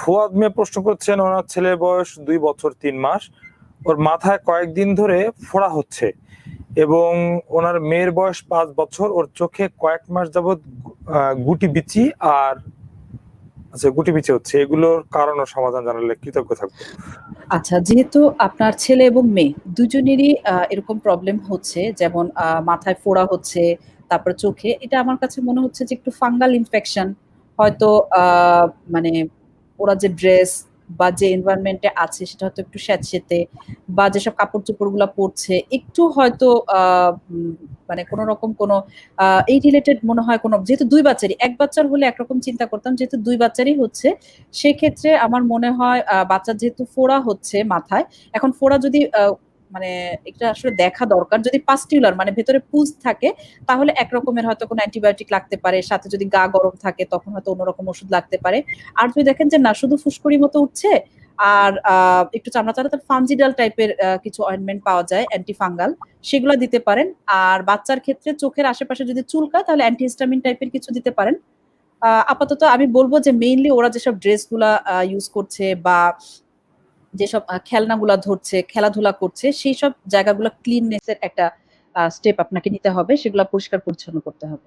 ফুয়াদ মেয়ে প্রশ্ন করছেন, ওনার ছেলের বয়স দুই বছর তিন মাস। ওর মাথায় কয়েকদিন ধরে ফোড়া হচ্ছে এবং ওনার মেয়ের বয়স পাঁচ বছর। ওর চোখে কয়েক মাস যাবৎ গুটি বিচি আর আচ্ছা গুটি বিচি হচ্ছে। এগুলোর কারণ ও সমাধান জানালে কৃতজ্ঞ থাকব। আচ্ছা যেহেতু আপনার ছেলে এবং মেয়ে দুজনেরই এরকম প্রবলেম হচ্ছে, যেমন মাথায় ফোড়া হচ্ছে, তারপর চোখে, এটা আমার কাছে মনে হচ্ছে যে একটু ফাঙ্গাল ইনফেকশন হয়তো মানে ওরা যে ড্রেস বা যে এনভায়রনমেন্টে আছে সেটা হয়তো একটু স্যাঁতসেঁতে বা যেসব কাপড় চোপড়গুলো পরছে, একটু হয়তো মানে কোনো রকম কোনো এই রিলেটেড মনে হয় কোনো, যেহেতু দুই বাচ্চারই, এক বাচ্চার হলে একরকম চিন্তা করতাম, যেহেতু দুই বাচ্চারই হচ্ছে, সেক্ষেত্রে আমার মনে হয় বাচ্চার যেহেতু ফোড়া হচ্ছে মাথায়, এখন ফোড়া যদি মানে এটা আসলে দেখা দরকার। যদি পাস্টিউলার মানে ভেতরে পুজ থাকে, তাহলে এক রকমের হয়তো কোনো অ্যান্টিবায়োটিক লাগতে পারে। সাথে যদি গা গরম থাকে, তখন হয়তো অন্যরকম ওষুধ লাগতে পারে। আর যদি দেখেন যে না, শুধু ফুসকুড়ি মতো উঠছে, আর একটু চামড়া চামড়া তার ফানজিডাল টাইপের কিছু অয়েন্টমেন্ট পাওয়া যায় অ্যান্টি ফাঙ্গাল সেগুলো দিতে পারেন। আর বাচ্চার ক্ষেত্রে চোখের আশেপাশে যদি চুলকায়, তাহলে অ্যান্টিহিস্টামিন টাইপের কিছু দিতে পারেন। আপাতত আমি বলব যে মেইনলি ওরা যেসব ড্রেসগুলা ইউজ করছে বা যেসব খেলনাগুলা ধরছে, খেলাধুলা করছে সেই সব জায়গাগুলো ক্লিননেসের একটা স্টেপ আপনাকে নিতে হবে। সেগুলো পরিষ্কার পরিচ্ছন্ন করতে হবে।